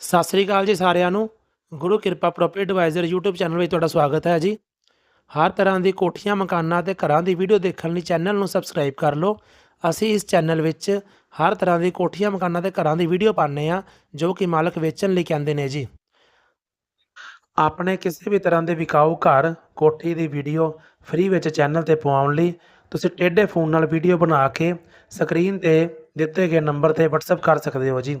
ਸਤਿ ਸ੍ਰੀ ਅਕਾਲ ਜੀ ਸਾਰਿਆਂ ਨੂੰ। ਗੁਰੂ ਕਿਰਪਾ ਪ੍ਰੋਪਰਟੀ ਐਡਵਾਈਜ਼ਰ YouTube ਚੈਨਲ ਵਿੱਚ ਤੁਹਾਡਾ ਸਵਾਗਤ ਹੈ ਜੀ। ਹਰ ਤਰ੍ਹਾਂ ਦੀ ਕੋਠੀਆਂ, ਮਕਾਨਾਂ ਤੇ ਘਰਾਂ ਦੀ ਵੀਡੀਓ ਦੇਖਣ ਲਈ ਚੈਨਲ ਨੂੰ ਸਬਸਕ੍ਰਾਈਬ ਕਰ ਲਓ। ਅਸੀਂ ਇਸ ਚੈਨਲ ਵਿੱਚ ਹਰ ਤਰ੍ਹਾਂ ਦੀ ਕੋਠੀਆਂ, ਮਕਾਨਾਂ ਤੇ ਘਰਾਂ ਦੀ ਵੀਡੀਓ ਪਾਉਂਦੇ ਆ ਜੋ ਕਿ ਮਾਲਕ ਵੇਚਣ ਲਈ ਕਹਿੰਦੇ ਨੇ ਜੀ। ਆਪਣੇ ਕਿਸੇ ਵੀ ਤਰ੍ਹਾਂ ਦੇ ਵਿਕਾਊ ਘਰ, ਕੋਠੀ ਦੀ ਵੀਡੀਓ ਫ੍ਰੀ ਵਿੱਚ ਚੈਨਲ ਤੇ ਪਵਾਉਣ ਲਈ ਤੁਸੀਂ ਟੇਢੇ ਫੋਨ ਨਾਲ ਵੀਡੀਓ ਬਣਾ ਕੇ ਸਕਰੀਨ ਤੇ ਦਿੱਤੇ ਗਏ ਨੰਬਰ ਤੇ WhatsApp ਕਰ ਸਕਦੇ ਹੋ ਜੀ।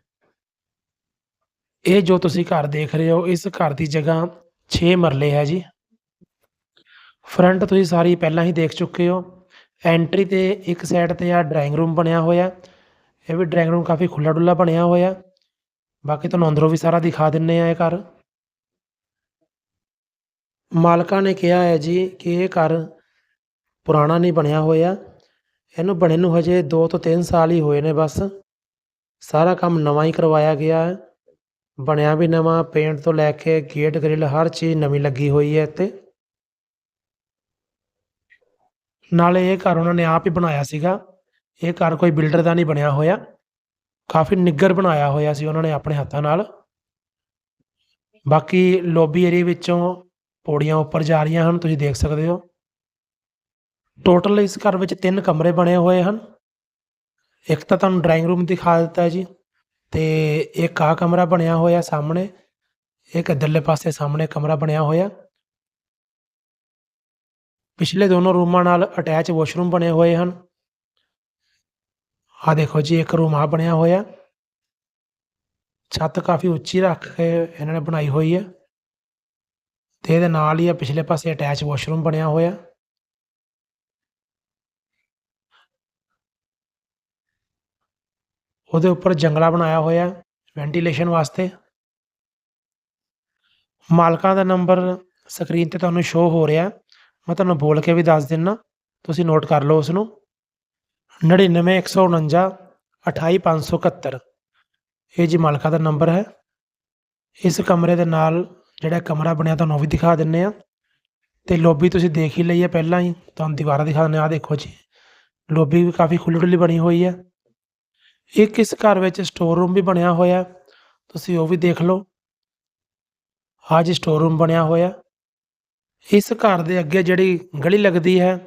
ਇਹ ਜੋ ਤੁਸੀਂ ਘਰ ਦੇਖ ਰਹੇ ਹੋ, ਇਸ ਘਰ ਦੀ ਜਗ੍ਹਾ 6 ਮਰਲੇ ਹੈ ਜੀ। ਫਰੰਟ ਤੁਸੀਂ ਸਾਰੀ ਪਹਿਲਾਂ ਹੀ ਦੇਖ ਚੁੱਕੇ ਹੋ। ਐਂਟਰੀ ਤੇ ਇੱਕ ਸਾਈਡ ਤੇ ਆ ਡਰਾਇੰਗ ਰੂਮ ਬਣਿਆ ਹੋਇਆ। ਇਹ ਵੀ ਡਰਾਇੰਗ ਰੂਮ ਕਾਫੀ ਖੁੱਲਾ ਡੁੱਲਾ ਬਣਿਆ ਹੋਇਆ। ਬਾਕੀ ਤੁਹਾਨੂੰ ਅੰਦਰੋਂ ਵੀ ਸਾਰਾ ਦਿਖਾ ਦਿੰਨੇ ਆ ਇਹ ਘਰ। ਮਾਲਕਾਂ ਨੇ ਕਿਹਾ ਹੈ ਜੀ ਕਿ ਇਹ ਘਰ ਪੁਰਾਣਾ ਨਹੀਂ ਬਣਿਆ ਹੋਇਆ। ਇਹਨੂੰ ਬਣੇ ਨੂੰ ਹਜੇ 2 ਤੋਂ 3 ਸਾਲ ਹੀ ਹੋਏ ਨੇ ਬਸ। ਸਾਰਾ ਕੰਮ ਨਵਾਂ ਹੀ ਕਰਵਾਇਆ ਗਿਆ ਹੈ। ਬਣਿਆ ਵੀ ਨਵਾਂ ਪੇਂਟ ਤੋਂ ਲੈ ਕੇ ਗੇਟ ਗ੍ਰਿਲ ਹਰ ਚੀਜ਼ ਨਵੀਂ ਲੱਗੀ ਹੋਈ ਹੈ ਇੱਥੇ। ਨਾਲੇ ਇਹ ਘਰ ਉਹਨਾਂ ਨੇ ਆਪ ਹੀ ਬਣਾਇਆ ਸੀਗਾ। ਇਹ ਘਰ ਕੋਈ ਬਿਲਡਰ ਦਾ ਨਹੀਂ ਬਣਿਆ ਹੋਇਆ। ਕਾਫੀ ਨਿੱਗਰ ਬਣਾਇਆ ਹੋਇਆ ਸੀ ਉਹਨਾਂ ਨੇ ਆਪਣੇ ਹੱਥਾਂ ਨਾਲ। ਬਾਕੀ ਲੋਬੀ ਏਰੀਆ ਵਿੱਚੋਂ ਪੌੜੀਆਂ ਉੱਪਰ ਜਾ ਰਹੀਆਂ ਹਨ, ਤੁਸੀਂ ਦੇਖ ਸਕਦੇ ਹੋ। ਟੋਟਲ ਇਸ ਘਰ ਵਿੱਚ ਤਿੰਨ ਕਮਰੇ ਬਣੇ ਹੋਏ ਹਨ। ਇੱਕ ਤਾਂ ਤੁਹਾਨੂੰ ਡਰਾਇੰਗ ਰੂਮ ਦਿਖਾ ਦਿੱਤਾ ਜੀ। ਤੇ ਇੱਕ ਆ ਕਮਰਾ ਬਣਿਆ ਹੋਇਆ ਸਾਹਮਣੇ, ਇੱਕ ਇੱਧਰਲੇ ਪਾਸੇ ਸਾਹਮਣੇ ਕਮਰਾ ਬਣਿਆ ਹੋਇਆ। ਪਿਛਲੇ ਦੋਨੋਂ ਰੂਮਾਂ ਨਾਲ ਅਟੈਚ ਵਾਸ਼ਰੂਮ ਬਣੇ ਹੋਏ ਹਨ। ਆ ਦੇਖੋ ਜੀ, ਇੱਕ ਰੂਮ ਆ ਬਣਿਆ ਹੋਇਆ। ਛੱਤ ਕਾਫੀ ਉੱਚੀ ਰੱਖ ਕੇ ਇਹਨਾਂ ਨੇ ਬਣਾਈ ਹੋਈ ਹੈ। ਤੇ ਇਹਦੇ ਨਾਲ ਹੀ ਆ ਪਿਛਲੇ ਪਾਸੇ ਅਟੈਚ ਵਾਸ਼ਰੂਮ ਬਣਿਆ ਹੋਇਆ। ਉਹਦੇ ਉੱਪਰ ਜੰਗਲਾ ਬਣਾਇਆ ਹੋਇਆ ਵੈਂਟੀਲੇਸ਼ਨ ਵਾਸਤੇ। ਮਾਲਕਾਂ ਦਾ ਨੰਬਰ ਸਕਰੀਨ ਤੇ ਤੁਹਾਨੂੰ ਸ਼ੋ ਹੋ ਰਿਹਾ ਮੈਂ ਤੁਹਾਨੂੰ ਬੋਲ ਕੇ ਵੀ ਦੱਸ ਦਿੰਨਾ। ਤੁਸੀਂ ਨੋਟ ਕਰ ਲਓ ਉਸ ਨੂੰ 99149 28571 ਇਹ ਜੀ ਮਾਲਕਾਂ ਦਾ ਨੰਬਰ ਹੈ। ਇਸ ਕਮਰੇ ਦੇ ਨਾਲ ਜਿਹੜਾ ਕਮਰਾ ਬਣਿਆ ਤੁਹਾਨੂੰ ਉਹ ਵੀ ਦਿਖਾ ਦਿੰਨੇ ਆ। ਤੇ ਲੋਬੀ ਤੁਸੀਂ ਦੇਖ ਹੀ ਲਈ ਹੈ ਪਹਿਲਾਂ ਹੀ। ਤੁਹਾਨੂੰ ਦੀਵਾਰਾਂ ਦਿਖਾ ਦਿੰਨੇ ਆ। ਦੇਖੋ ਜੀ। ਲੋਬੀ ਵੀ ਕਾਫੀ ਖੁੱਲ੍ਹੀ ਡੁੱਲੀ ਬਣੀ ਹੋਈ ਹੈ। ਇੱਕ ਇਸ ਘਰ ਵਿੱਚ ਸਟੋਰ ਰੂਮ ਵੀ ਬਣਿਆ ਹੋਇਆ ਤੁਸੀਂ ਉਹ ਵੀ ਦੇਖ ਲਓ। ਅੱਜ ਸਟੋਰ ਰੂਮ ਬਣਿਆ ਹੋਇਆ ਇਸ ਘਰ ਦੇ ਅੱਗੇ ਜਿਹੜੀ ਗਲੀ ਲੱਗਦੀ ਹੈ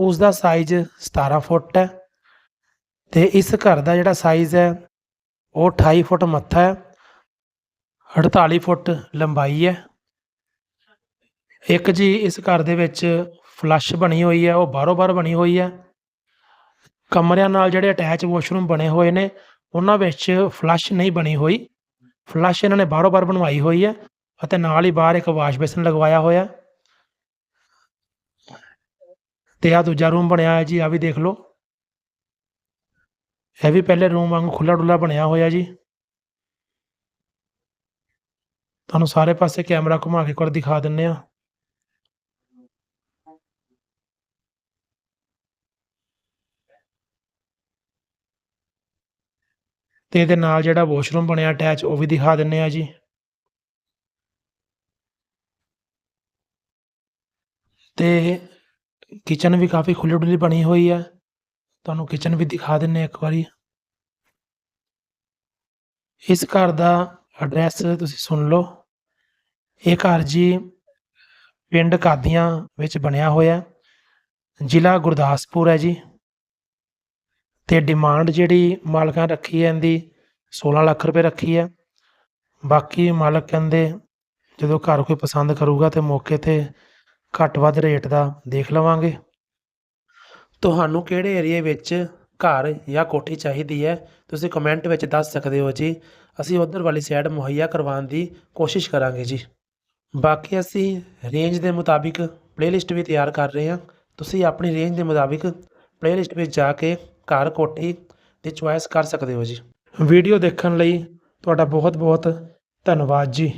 ਉਸ ਦਾ ਸਾਈਜ਼ 17 ਫੁੱਟ ਹੈ ਤੇ ਇਸ ਘਰ ਦਾ ਜਿਹੜਾ ਸਾਈਜ਼ ਹੈ, ਉਹ 28 ਫੁੱਟ ਮੱਥਾ ਹੈ 48 ਫੁੱਟ ਲੰਬਾਈ ਹੈ। ਇੱਕ ਜੀ ਇਸ ਘਰ ਦੇ ਵਿੱਚ ਫਲੱਸ਼ ਬਣੀ ਹੋਈ ਹੈ, ਉਹ ਬਾਹਰੋਂ ਬਾਹਰ ਬਣੀ ਹੋਈ ਹੈ। ਕਮਰਿਆਂ ਨਾਲ ਜਿਹੜੇ ਅਟੈਚ ਵਾਸ਼ਰੂਮ ਬਣੇ ਹੋਏ ਨੇ, ਉਹਨਾਂ ਵਿੱਚ ਫਲੱਸ਼ ਨਹੀਂ ਬਣੀ ਹੋਈ। ਫਲੱਸ਼ ਇਹਨਾਂ ਨੇ ਬਾਹਰੋਂ ਬਾਹਰ ਬਣਵਾਈ ਹੋਈ ਹੈ ਅਤੇ ਨਾਲ ਹੀ ਬਾਹਰ ਇੱਕ ਵਾਸ਼ ਬੇਸਿਨ ਲਗਵਾਇਆ ਹੋਇਆ। ਤੇ ਆ ਦੂਜਾ ਰੂਮ ਬਣਿਆ ਹੈ ਜੀ ਆ ਵੀ ਦੇਖ ਲਓ। ਇਹ ਵੀ ਪਹਿਲੇ ਰੂਮ ਵਾਂਗੂ ਖੁੱਲਾ ਡੁੱਲਾ ਬਣਿਆ ਹੋਇਆ ਜੀ। ਤੁਹਾਨੂੰ ਸਾਰੇ ਪਾਸੇ ਕੈਮਰਾ ਘੁਮਾ ਕੇ ਇੱਕ ਵਾਰ ਦਿਖਾ ਦਿੰਨੇ ਆ ਤੇ ਇਹਦੇ ਨਾਲ ਜਿਹੜਾ ਵਾਸ਼ਰੂਮ ਬਣਿਆ ਅਟੈਚ ਉਹ ਵੀ ਦਿਖਾ ਦਿੰਨੇ ਆ ਜੀ। ਤੇ ਕਿਚਨ ਵੀ ਕਾਫੀ ਖੁੱਲੀ ਡੁੱਲੀ ਬਣੀ ਹੋਈ ਹੈ ਤੁਹਾਨੂੰ ਕਿਚਨ ਵੀ ਦਿਖਾ ਦਿੰਨੇ ਇੱਕ ਵਾਰੀ। ਇਸ ਘਰ ਦਾ ਐਡਰੈਸ ਤੁਸੀਂ ਸੁਣ ਲਓ। ਇਹ ਘਰ ਜੀ ਪਿੰਡ ਕਾਦੀਆਂ ਵਿੱਚ ਬਣਿਆ ਹੋਇਆ। ਜ਼ਿਲ੍ਹਾ ਗੁਰਦਾਸਪੁਰ ਹੈ ਜੀ। ਤੇ ਡਿਮਾਂਡ ਜਿਹੜੀ ਮਾਲਕਾਂ ਰੱਖੀ ਹੈ ਇਹਦੀ 16 ਲੱਖ ਰੁਪਏ ਰੱਖੀ ਹੈ। ਬਾਕੀ ਮਾਲਕ ਕਹਿੰਦੇ ਜਦੋਂ ਘਰ ਕੋਈ ਪਸੰਦ ਕਰੂਗਾ ਤੇ ਮੌਕੇ ਤੇ ਘੱਟ ਵੱਧ ਰੇਟ ਦਾ ਦੇਖ ਲਵਾਂਗੇ। ਤੁਹਾਨੂੰ ਕਿਹੜੇ ਏਰੀਏ ਵਿੱਚ ਘਰ ਜਾਂ ਕੋਠੀ ਚਾਹੀਦੀ ਹੈ, ਤੁਸੀਂ ਕਮੈਂਟ ਵਿੱਚ ਦੱਸ ਸਕਦੇ ਹੋ ਜੀ। ਅਸੀਂ ਉਧਰ ਵਾਲੀ ਸਾਈਡ ਮੁਹੱਈਆ ਕਰਵਾਉਣ ਦੀ ਕੋਸ਼ਿਸ਼ ਕਰਾਂਗੇ ਜੀ। ਬਾਕੀ ਅਸੀਂ ਰੇਂਜ ਦੇ ਮੁਤਾਬਿਕ ਪਲੇਲਿਸਟ ਵੀ ਤਿਆਰ ਕਰ ਰਹੇ ਹਾਂ। ਤੁਸੀਂ ਆਪਣੀ ਰੇਂਜ ਦੇ ਮੁਤਾਬਿਕ ਪਲੇਲਿਸਟ ਵਿੱਚ ਜਾ ਕੇ ਘਰ ਕੋਠੀ ਦੀ ਚੁਆਇਸ ਕਰ ਸਕਦੇ ਹੋ ਜੀ। ਵੀਡੀਓ ਦੇਖਣ ਲਈ ਤੁਹਾਡਾ ਬਹੁਤ ਬਹੁਤ ਧੰਨਵਾਦ ਜੀ।